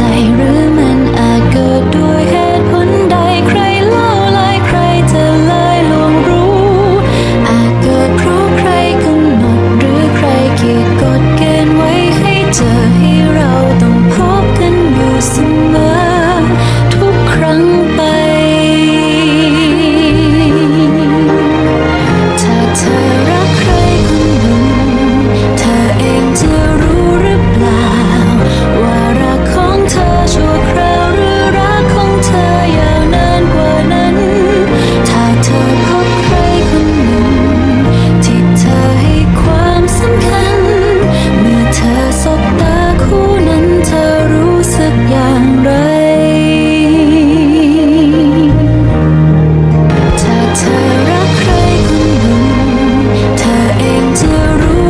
ใจหรือ 如